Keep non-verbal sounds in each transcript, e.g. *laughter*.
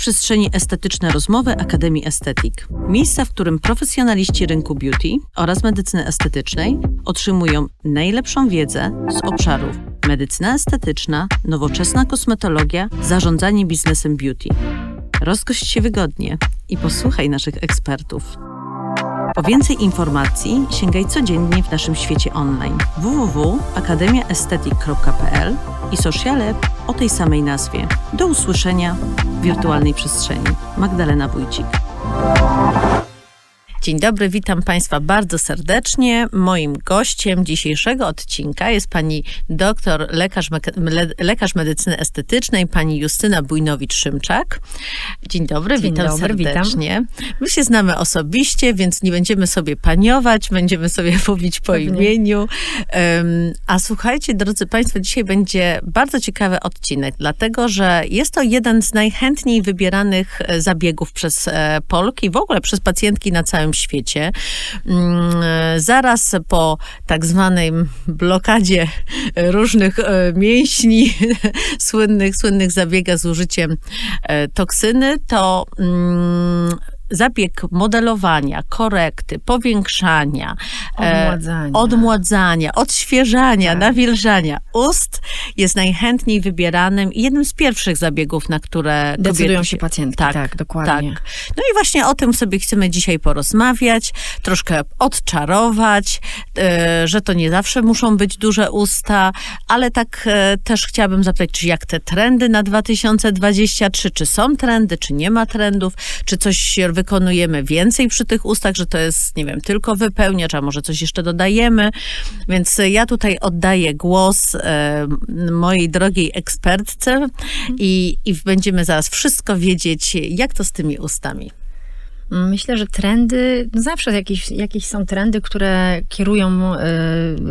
przestrzeni estetyczne rozmowy Akademii Estetik. Miejsca, w którym profesjonaliści rynku beauty oraz medycyny estetycznej otrzymują najlepszą wiedzę z obszarów medycyna estetyczna, nowoczesna kosmetologia, zarządzanie biznesem beauty. Rozgość się wygodnie i posłuchaj naszych ekspertów. Po więcej informacji sięgaj codziennie w naszym świecie online www.akademiaestetyk.pl i sociale o tej samej nazwie. Do usłyszenia w wirtualnej przestrzeni. Magdalena Wójcik. Dzień dobry, witam Państwa bardzo serdecznie. Moim gościem dzisiejszego odcinka jest pani doktor, lekarz, lekarz medycyny estetycznej, pani Justyna Bujnowicz-Szymczak. Dzień dobry, Dzień witam dobry, serdecznie. My się znamy osobiście, więc nie będziemy sobie paniować, będziemy sobie *laughs* mówić po Pewnie. imieniu. Em, a słuchajcie, drodzy Państwo, dzisiaj będzie bardzo ciekawy odcinek, dlatego że jest to jeden z najchętniej wybieranych e, zabiegów przez e, Polki, w ogóle przez pacjentki na całym świecie. Mm, e, Zaraz po tak zwanej blokadzie różnych e, mięśni, *laughs* słynnych, słynnych zabiegach z użyciem e, toksyny, to mm, zabieg modelowania, korekty, powiększania, e, Odmładzania. odmładzania, odświeżania, Tak. nawilżania ust jest najchętniej wybieranym i jednym z pierwszych zabiegów, na które Decydują kobiety się pacjentki, tak, dokładnie. Tak. No i właśnie o tym sobie chcemy dzisiaj porozmawiać, troszkę odczarować, e, że to nie zawsze muszą być duże usta, ale tak e, też chciałabym zapytać, czy jak te trendy na 2023, czy są trendy, czy nie ma trendów, czy coś wykonujemy więcej przy tych ustach, że to jest, nie wiem, tylko wypełniacz, a może coś jeszcze dodajemy. Więc ja tutaj oddaję głos e, mojej drogiej ekspertce i, i będziemy zaraz wszystko wiedzieć, jak to z tymi ustami. Myślę, że trendy, no zawsze jakieś, jakieś są trendy, które kierują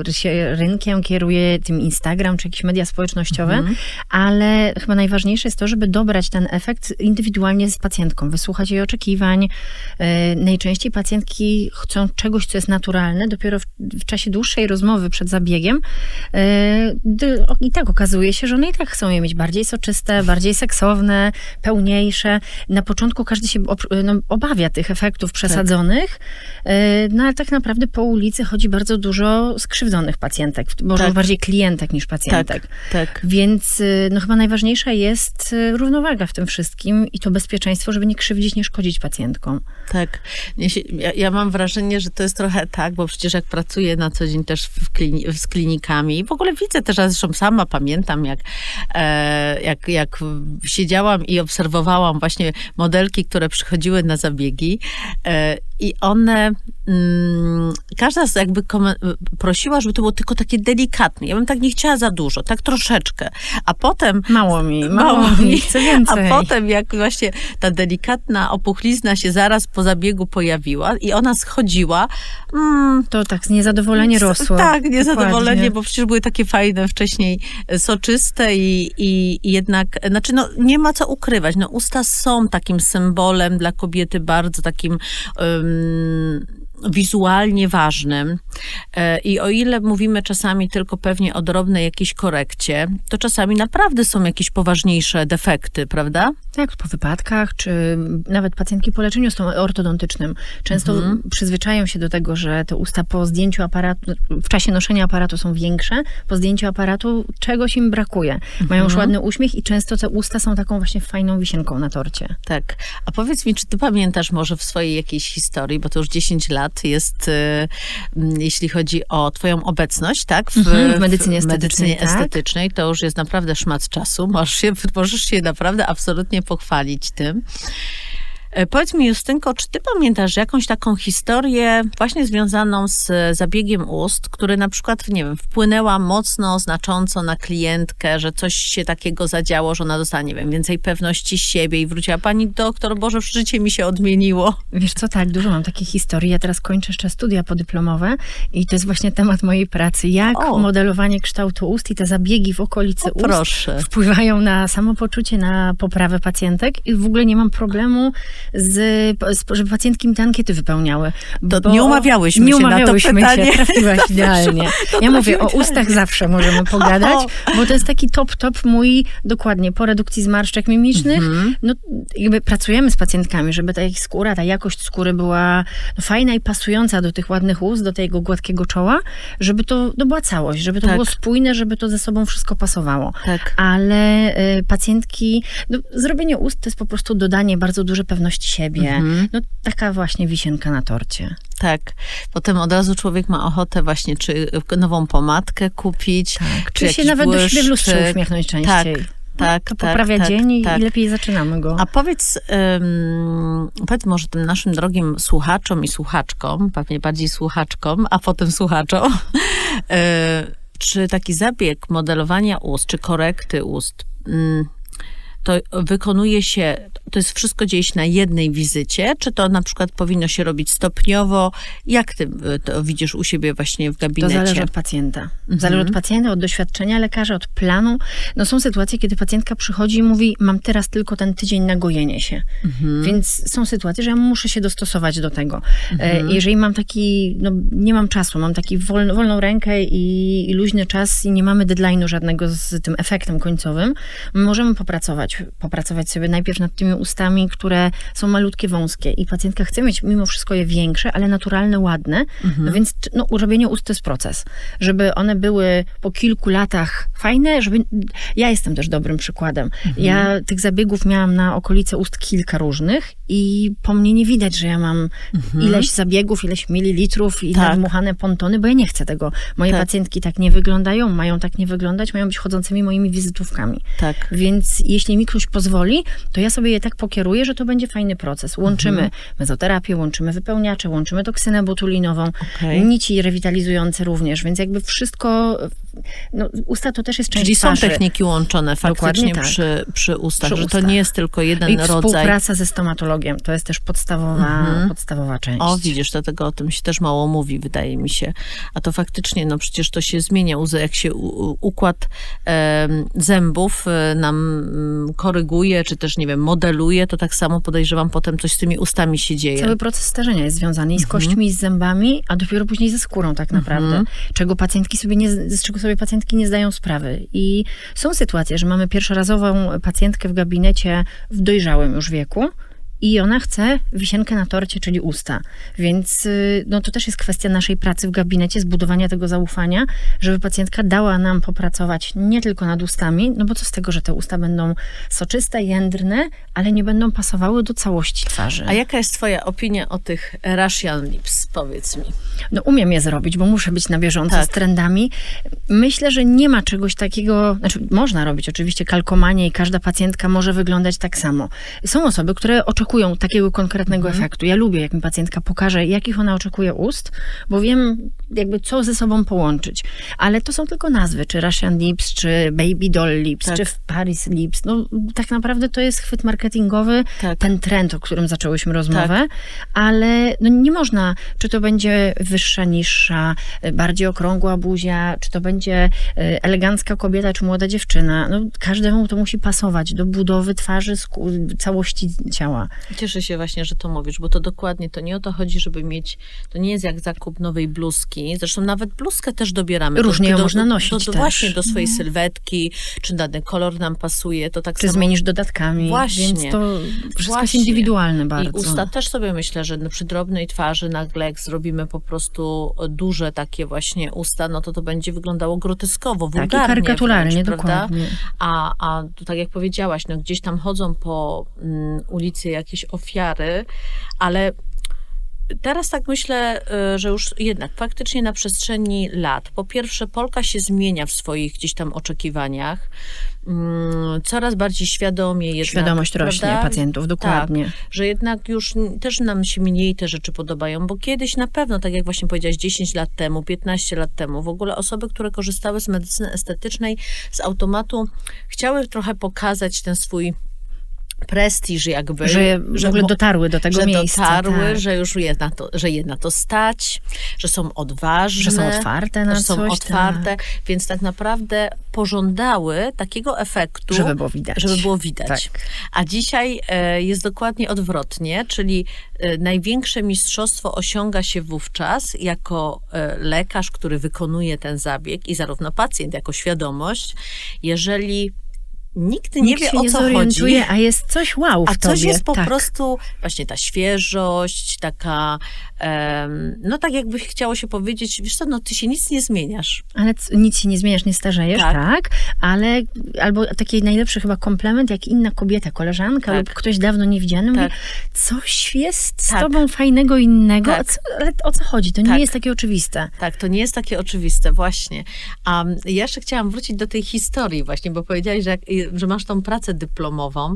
y, się rynkiem, kieruje tym Instagram czy jakieś media społecznościowe, Mhm. ale chyba najważniejsze jest to, żeby dobrać ten efekt indywidualnie z pacjentką, wysłuchać jej oczekiwań. Y, najczęściej pacjentki chcą czegoś, co jest naturalne, dopiero w, w czasie dłuższej rozmowy przed zabiegiem o- i tak okazuje się, że one i tak chcą je mieć bardziej soczyste, bardziej seksowne, pełniejsze. Na początku każdy się no, obawia tych efektów przesadzonych, e, no ale tak naprawdę po ulicy chodzi bardzo dużo skrzywdzonych pacjentek, może Tak. bardziej klientek niż pacjentek. tak. Więc y, no, chyba najważniejsza jest y, równowaga w tym wszystkim i to bezpieczeństwo, żeby nie krzywdzić, nie szkodzić pacjentkom. Tak. Ja, ja mam wrażenie, że to jest trochę tak, bo przecież jak pracuję na co dzień też klini- z klinikami i w ogóle widzę też, a zresztą sama pamiętam, jak, e, jak, jak siedziałam i obserwowałam właśnie modelki, które przychodziły na zabiegi e, i one, mm, każda z jakby prosiła, żeby to było tylko takie delikatne. Ja bym tak nie chciała za dużo, tak troszeczkę. A potem Mało mi, *laughs* mało, Mało mi, chcę więcej. a potem, jak właśnie ta delikatna opuchlizna się zaraz po zabiegu pojawiła i ona schodziła, mm, To tak, niezadowolenie rosło. tak, niezadowolenie, Dokładnie. bo przecież były takie fajne wcześniej, e, soczyste i, i, i jednak, znaczy no nie ma co ukrywać, no usta są takim symbolem dla kobiety bardzo takim um, wizualnie ważnym E, i o ile mówimy czasami tylko pewnie o drobnej jakiejś korekcie, to czasami naprawdę są jakieś poważniejsze defekty, prawda? Tak, po wypadkach, czy nawet pacjentki po leczeniu stoma- ortodontycznym często Mhm. przyzwyczają się do tego, że te usta po zdjęciu aparatu, w czasie noszenia aparatu są większe, po zdjęciu aparatu czegoś im brakuje. Mają już ładny uśmiech i często te usta są taką właśnie fajną wisienką na torcie. Tak. A powiedz mi, czy ty pamiętasz może w swojej jakiejś historii, bo to już 10 lat jest, y, jeśli chodzi o twoją obecność, tak? Mhm, w medycynie estetycznej, medycynie tak. estetycznej, to już jest naprawdę szmat czasu. Możesz się, *laughs* możesz się naprawdę absolutnie pochwalić tym. E, Powiedz mi, Justynko, czy ty pamiętasz jakąś taką historię właśnie związaną z e, zabiegiem ust, który na przykład, nie wiem, wpłynęła mocno, znacząco na klientkę, że coś się takiego zadziało, że ona dostała, nie wiem, więcej pewności siebie i wróciła pani doktor, Boże, życie mi się odmieniło. Wiesz co, tak, dużo mam takich historii. Ja teraz kończę jeszcze studia podyplomowe i to jest właśnie temat mojej pracy. Jak O. modelowanie kształtu ust i te zabiegi w okolicy ust Proszę. wpływają na samopoczucie, na poprawę pacjentek i w ogóle nie mam problemu z, z, żeby pacjentki mi te ankiety wypełniały. To nie umawiałyśmy nie się na to pytanie. *laughs* Się, trafiłaś *laughs* idealnie. Ja mówię, o ustach zawsze możemy pogadać, *laughs* bo to jest taki top, top mój, dokładnie, po redukcji zmarszczek mimicznych. Mhm. No, jakby pracujemy z pacjentkami, żeby ta ich skóra, ta jakość skóry była no, fajna i pasująca do tych ładnych ust, do tego gładkiego czoła, żeby to, to była całość, żeby to Tak. było spójne, żeby to ze sobą wszystko pasowało. Tak. Ale y, pacjentki, no, zrobienie ust to jest po prostu dodanie bardzo dużej pewności siebie. Mhm. No taka właśnie wisienka na torcie. Tak. Potem od razu człowiek ma ochotę właśnie, czy nową pomadkę kupić, Tak. czy Czy się nawet do siebie w lustrze błyszczyk. uśmiechnąć Tak, częściej. tak, To tak, poprawia tak, dzień i, tak. i lepiej zaczynamy go. A powiedz, um, powiedz może tym naszym drogim słuchaczom i słuchaczkom, pewnie bardziej słuchaczkom, a potem słuchaczom, *laughs* e, czy taki zabieg modelowania ust, czy korekty ust, mm, to wykonuje się, to jest wszystko dzieje się na jednej wizycie, czy to na przykład powinno się robić stopniowo? Jak ty y, to widzisz u siebie właśnie w To gabinecie? zależy od pacjenta. Mhm. Zależy od pacjenta, od doświadczenia lekarza, od planu. No są sytuacje, kiedy pacjentka przychodzi i mówi, mam teraz tylko ten tydzień na gojenie się. Mhm. Więc są sytuacje, że ja muszę się dostosować do tego. Mhm. E, Jeżeli mam taki, no nie mam czasu, mam taki wolno, wolną rękę i, i luźny czas i nie mamy deadline'u żadnego z tym efektem końcowym, możemy popracować. Popracować sobie najpierw nad tymi ustami, które są malutkie, wąskie i pacjentka chce mieć mimo wszystko je większe, ale naturalne, ładne, no więc no, urobienie ust to jest proces. Żeby one były po kilku latach fajne, żeby... Ja jestem też dobrym przykładem. Ja tych zabiegów miałam na okolice ust kilka różnych i po mnie nie widać, że ja mam ileś zabiegów, ileś mililitrów i Tak. nadmuchane pontony, bo ja nie chcę tego. Moje Tak. pacjentki tak nie wyglądają, mają tak nie wyglądać, mają być chodzącymi moimi wizytówkami. Tak. Więc jeśli mi ktoś pozwoli, to ja sobie je tak pokieruję, że to będzie fajny proces. Łączymy Mhm. mezoterapię, łączymy wypełniacze, łączymy toksynę botulinową, Okej. nici rewitalizujące również, więc jakby wszystko, no, usta to też jest część Czyli są twarzy. techniki łączone faktycznie tak. przy, przy ustach, Przy że to ustach. nie jest tylko jeden I rodzaj. współpraca ze stomatologiem, to jest też podstawowa, Mhm. podstawowa część. O, widzisz, dlatego o tym się też mało mówi, wydaje mi się. A to faktycznie, no przecież to się zmienia, jak się układ em, zębów e, nam mm, koryguje, czy też, nie wiem, modeluje, to tak samo podejrzewam, potem coś z tymi ustami się dzieje. Cały proces starzenia jest związany i z Mhm. kośćmi, i z zębami, a dopiero później ze skórą tak naprawdę, czego pacjentki sobie nie, z czego sobie pacjentki nie zdają sprawy. I są sytuacje, że mamy pierwszorazową pacjentkę w gabinecie w dojrzałym już wieku, i ona chce wisienkę na torcie, czyli usta. Więc y, no, to też jest kwestia naszej pracy w gabinecie, zbudowania tego zaufania, żeby pacjentka dała nam popracować nie tylko nad ustami, no bo co z tego, że te usta będą soczyste, jędrne, ale nie będą pasowały do całości twarzy. A jaka jest twoja opinia o tych Russian lips, powiedz mi? No umiem je zrobić, bo muszę być na bieżąco Tak. z trendami. Myślę, że nie ma czegoś takiego, znaczy można robić oczywiście kalkomanię i każda pacjentka może wyglądać tak samo. Są osoby, które oczekują takiego konkretnego Mhm. efektu. Ja lubię, jak mi pacjentka pokaże, jakich ona oczekuje ust, bo wiem jakby co ze sobą połączyć. Ale to są tylko nazwy, czy Russian Lips, czy Baby Doll Lips, Tak. czy Paris Lips. No tak naprawdę to jest chwyt marketingowy, Tak. ten trend, o którym zaczęłyśmy rozmowę, ale no nie można, czy to będzie wyższa, niższa, y, bardziej okrągła buzia, czy to będzie y, elegancka kobieta, czy młoda dziewczyna. No, każdemu to musi pasować do budowy twarzy, całości ciała. Cieszę się właśnie, że to mówisz, bo to dokładnie, to nie o to chodzi, żeby mieć, to nie jest jak zakup nowej bluzki, zresztą nawet bluzkę też dobieramy. Różnie do, ją można nosić do, do. Właśnie do swojej sylwetki, czy dany kolor nam pasuje, to tak Czy samo... zmienisz dodatkami, Właśnie. więc to wszystko Właśnie. jest indywidualne bardzo. I usta też sobie myślę, że przy drobnej twarzy nagle jak zrobimy po prostu duże takie właśnie usta, no to to będzie wyglądało groteskowo, tak, wulgarnie karykaturalnie, wręcz, dokładnie. A, a tak jak powiedziałaś, no gdzieś tam chodzą po mm, ulicy jakieś ofiary, ale teraz tak myślę, y, że już jednak faktycznie na przestrzeni lat, po pierwsze Polka się zmienia w swoich gdzieś tam oczekiwaniach, mm, coraz bardziej świadomie jednak. Świadomość rośnie prawda? pacjentów, dokładnie. Tak, że jednak już też nam się mniej te rzeczy podobają, bo kiedyś na pewno, tak jak właśnie powiedziałaś, 10 lat temu, 15 lat temu, w ogóle osoby, które korzystały z medycyny estetycznej, z automatu, chciały trochę pokazać ten swój prestiż jakby. Że, w ogóle dotarły do tego że miejsca. dotarły, tak. że już je na, to, że je na to stać, że są odważne. Że są otwarte na że są coś, otwarte, więc tak naprawdę pożądały takiego efektu, Żeby było widać. żeby było widać. Tak. A dzisiaj e, jest dokładnie odwrotnie, czyli e, największe mistrzostwo osiąga się wówczas jako e, lekarz, który wykonuje ten zabieg i zarówno pacjent jako świadomość, jeżeli nikt nie Nikt wie o nie co chodzi. a jest coś wow w A coś tobie. jest po tak. prostu właśnie ta świeżość, taka, em, no tak jakby chciało się powiedzieć, wiesz co, no ty się nic nie zmieniasz. Ale nic się nie zmieniasz, nie starzejesz, Tak. tak. Ale albo taki najlepszy chyba komplement, jak inna kobieta, koleżanka Tak. lub ktoś dawno niewidziany Tak. mówi, coś jest z Tak. tobą fajnego, innego. Tak. A Co, ale o co chodzi? To Tak. nie jest takie oczywiste. Tak, to nie jest takie oczywiste, właśnie. A mm, ja jeszcze chciałam wrócić do tej historii właśnie, bo powiedziałaś, że, jak- że masz tą pracę dyplomową.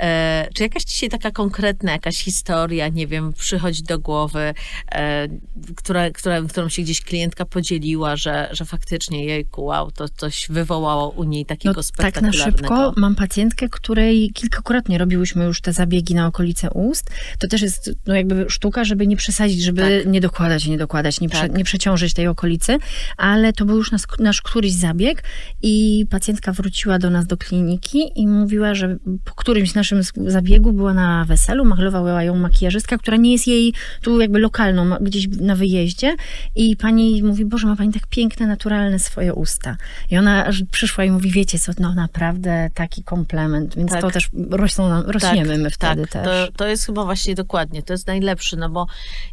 E, czy jakaś dzisiaj taka konkretna jakaś historia, nie wiem, przychodzi do głowy, e, która, która, którą się gdzieś klientka podzieliła, że, że faktycznie, jejku, wow, to coś wywołało u niej takiego No, tak na spektakularnego. szybko mam pacjentkę, której kilkakrotnie robiłyśmy już te zabiegi na okolice ust. To też jest no jakby sztuka, żeby nie przesadzić, żeby nie dokładać, nie dokładać, nie, prze, Tak. nie przeciążyć tej okolicy, ale to był już nasz, nasz któryś zabieg i pacjentka wróciła do nas do kliniki i mówiła, że po którymś naszym zabiegu była na weselu, machlowała ją makijażystka, która nie jest jej tu jakby lokalną, gdzieś na wyjeździe i pani mówi, Boże, ma pani tak piękne, naturalne swoje usta. I ona przyszła i mówi, wiecie co, no naprawdę taki komplement, więc Tak. to też rosną, rośniemy my wtedy tak, też. To, to jest chyba właśnie dokładnie, to jest najlepszy, no bo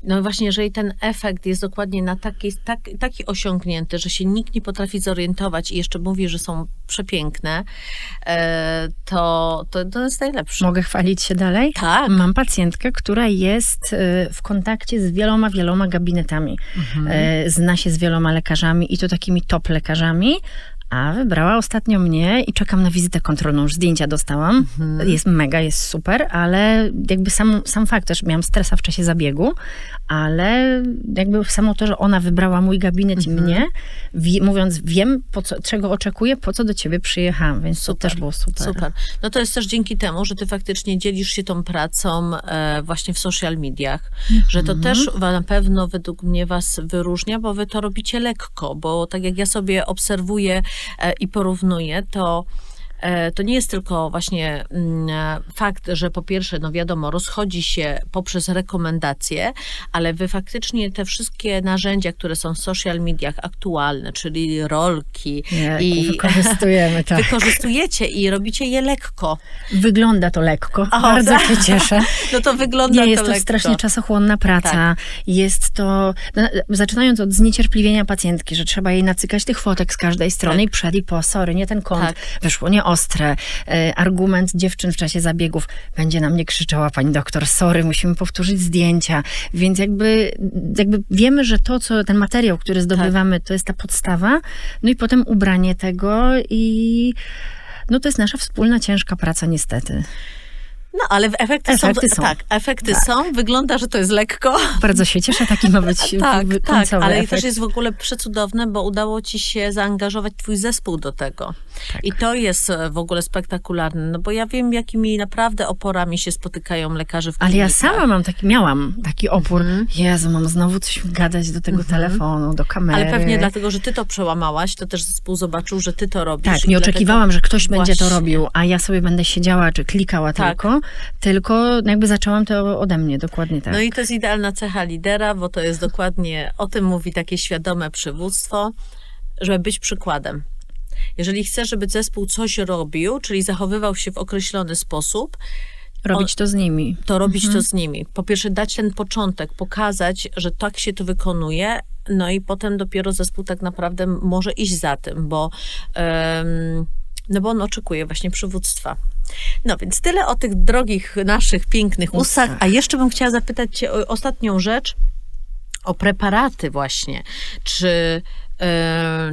no właśnie, jeżeli ten efekt jest dokładnie na taki, tak, taki osiągnięty, że się nikt nie potrafi zorientować i jeszcze mówi, że są przepiękne, to, to, to jest najlepsze. Mogę chwalić się dalej? Tak. Mam pacjentkę, która jest y, w kontakcie z wieloma, wieloma gabinetami. Mhm. E, Zna się z wieloma lekarzami i to takimi top lekarzami. A wybrała ostatnio mnie i czekam na wizytę kontrolną. Już zdjęcia dostałam. Mhm. Jest mega, jest super, ale jakby sam, sam fakt też miałam stresa w czasie zabiegu, ale jakby samo to, że ona wybrała mój gabinet Mhm. i mnie, wi- mówiąc, wiem, po co, czego oczekuję, po co do ciebie przyjechałam, więc Super, to też było super. Super. No to jest też dzięki temu, że ty faktycznie dzielisz się tą pracą e, właśnie w social mediach, że to też wa- na pewno według mnie was wyróżnia, bo wy to robicie lekko, bo tak jak ja sobie obserwuję i porównuję, to e, to nie jest tylko właśnie mm, e, fakt, że po pierwsze, no wiadomo, rozchodzi się poprzez rekomendacje, ale wy faktycznie te wszystkie narzędzia, które są w social mediach aktualne, czyli rolki Jejku, i *laughs* wykorzystujemy, tak. wykorzystujecie i robicie je lekko. Wygląda to lekko, O, bardzo tak. się cieszę. *laughs* No to wygląda Nie, jest to to lekko. strasznie czasochłonna praca. Tak. Jest to, no, zaczynając od zniecierpliwienia pacjentki, że trzeba jej nacykać tych fotek z każdej strony Tak. i przed i po, sorry, nie ten kąt, Tak. wyszło nieostre. E, argument dziewczyn w czasie zabiegów, będzie na mnie krzyczała pani doktor, sorry, musimy powtórzyć zdjęcia. Więc jakby, jakby wiemy, że to, co ten materiał, który zdobywamy, to jest ta podstawa, no i potem ubranie tego i no to jest nasza wspólna, ciężka praca niestety. No ale efekty, Efekty są, są. Tak, efekty Tak. są. Wygląda, że to jest lekko. Bardzo się cieszę, taki ma być *laughs* tak, tak, ale efekt. też jest w ogóle przecudowne, bo udało ci się zaangażować twój zespół do tego. Tak. I to jest e, w ogóle spektakularne, no bo ja wiem, jakimi naprawdę oporami się spotykają lekarze w Ale ja klinikach. sama mam taki, miałam taki opór. Jezu, mam znowu coś gadać do tego telefonu, do kamery. Ale pewnie dlatego, że ty to przełamałaś, to też zespół zobaczył, że ty to robisz. Tak, nie oczekiwałam, że ktoś będzie to Właśnie. robił, a ja sobie będę siedziała czy klikała Tak. tylko, tylko jakby zaczęłam to ode mnie, dokładnie tak. No i to jest idealna cecha lidera, bo to jest dokładnie, o tym mówi takie świadome przywództwo, żeby być przykładem. Jeżeli chcesz, żeby zespół coś robił, czyli zachowywał się w określony sposób, Robić to z nimi. to robić Mhm. to z nimi. Po pierwsze, dać ten początek, pokazać, że tak się to wykonuje, no i potem dopiero zespół tak naprawdę może iść za tym, bo, em, no bo on oczekuje właśnie przywództwa. No więc tyle o tych drogich naszych pięknych ustach, a jeszcze bym chciała zapytać cię o ostatnią rzecz, o preparaty właśnie. Czy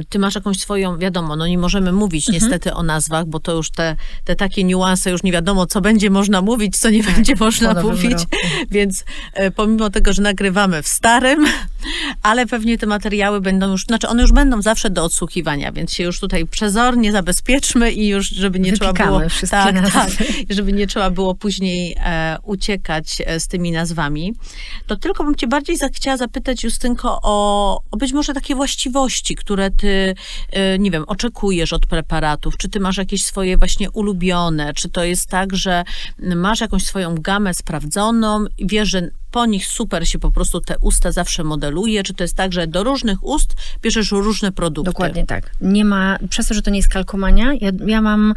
ty masz jakąś swoją, wiadomo, no nie możemy mówić niestety o nazwach, bo to już te, te takie niuanse, już nie wiadomo, co będzie można mówić, co nie będzie można mówić. roku. *laughs* Więc e, pomimo tego, że nagrywamy w starym, *laughs* ale pewnie te materiały będą już, znaczy one już będą zawsze do odsłuchiwania, więc się już tutaj przezornie zabezpieczmy i już, żeby nie trzeba Wypikamy było... wszystkie tak, nazwy. tak, *laughs* żeby nie trzeba było później e, uciekać e, z tymi nazwami. To tylko bym cię bardziej chciała zapytać, Justynko, o, o być może takie właściwości, które ty, e, nie wiem, oczekujesz od preparatów. Czy ty masz jakieś swoje właśnie ulubione? Czy to jest tak, że masz jakąś swoją gamę sprawdzoną i wiesz, że po nich super się po prostu te usta zawsze modeluje? Czy to jest tak, że do różnych ust bierzesz różne produkty? Dokładnie tak. Nie ma, przez to, że to nie jest kalkomania, ja, ja mam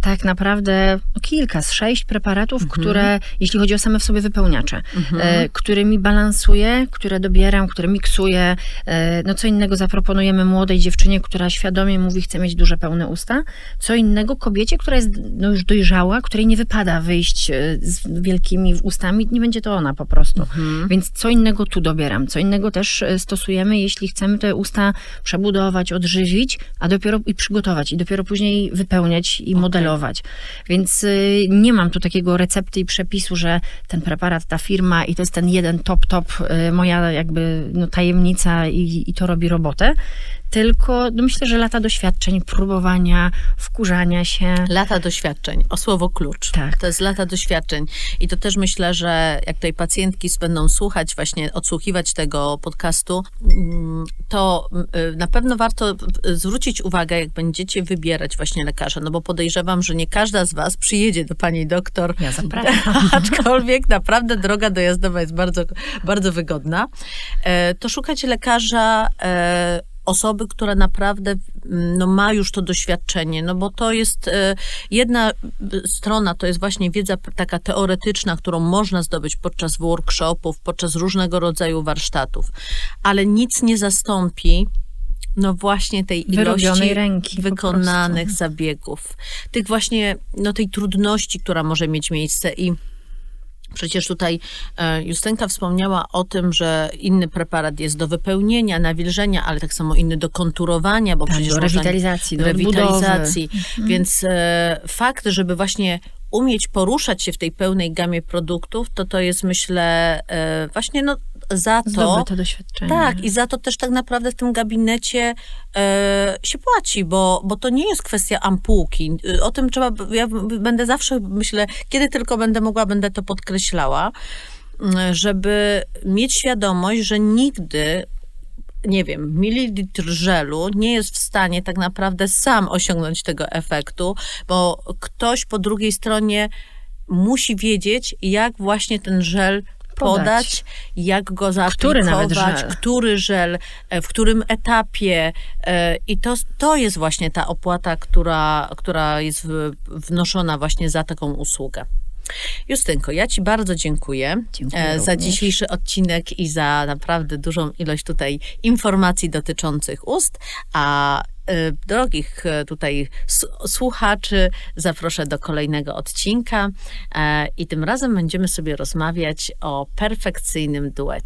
tak naprawdę kilka, z sześć preparatów, które, jeśli chodzi o same w sobie wypełniacze, e, którymi balansuję, które dobieram, które miksuję. E, no co innego zaproponujemy młodej dziewczynie, która świadomie mówi, chce mieć duże, pełne usta. Co innego kobiecie, która jest no, już dojrzała, której nie wypada wyjść e, z wielkimi ustami, nie będzie to ona po prostu. Więc co innego tu dobieram, co innego też e, stosujemy, jeśli chcemy te usta przebudować, odżywić, a dopiero i przygotować, i dopiero później wypełniać i modelować. Więc y, nie mam tu takiego recepty i przepisu, że ten preparat, ta firma i to jest ten jeden top, top, y, moja jakby no, tajemnica i, i to robi robotę. Tylko no, myślę, że lata doświadczeń, próbowania, wkurzania się. Lata doświadczeń, o słowo klucz. Tak. To jest lata doświadczeń. I to też myślę, że jak tutaj pacjentki będą słuchać, właśnie odsłuchiwać tego podcastu, mm, to y, na pewno warto y, zwrócić uwagę, jak będziecie wybierać właśnie lekarza, no bo podejrzewam, że nie każda z was przyjedzie do pani doktor. Ja zapraszam. *laughs* Aczkolwiek naprawdę droga dojazdowa jest bardzo, bardzo wygodna. E, To szukać lekarza, e, osoby, która naprawdę mm, no, ma już to doświadczenie, no bo to jest e, jedna y, strona, to jest właśnie wiedza taka teoretyczna, którą można zdobyć podczas workshopów, podczas różnego rodzaju warsztatów, ale nic nie zastąpi no właśnie tej ilości ręki wykonanych zabiegów. Tych właśnie, no tej trudności, która może mieć miejsce i Przecież tutaj e, Justynka wspomniała o tym, że inny preparat jest do wypełnienia, nawilżenia, ale tak samo inny do konturowania, bo Tak, przecież do rewitalizacji, do rewitalizacji. Więc e, fakt, żeby właśnie umieć poruszać się w tej pełnej gamie produktów, to to jest myślę e, właśnie no za to, Zdobyte doświadczenie. tak, i za to też tak naprawdę w tym gabinecie e, się płaci, bo, bo to nie jest kwestia ampułki. Y, O tym trzeba, ja będę zawsze, myślę, kiedy tylko będę mogła, będę to podkreślała, żeby mieć świadomość, że nigdy nie wiem, mililitr żelu nie jest w stanie tak naprawdę sam osiągnąć tego efektu, bo ktoś po drugiej stronie musi wiedzieć, jak właśnie ten żel Podać. podać, jak go zaaplikować, Który nawet żel. który żel, e, w którym etapie. e, I to, to jest właśnie ta opłata, która, która jest wnoszona właśnie za taką usługę. Justynko, ja Ci bardzo dziękuję, Dziękuję e, za również. dzisiejszy odcinek i za naprawdę dużą ilość tutaj informacji dotyczących ust, a drogich e, tutaj słuchaczy zaproszę do kolejnego odcinka e, i tym razem będziemy sobie rozmawiać o perfekcyjnym duecie.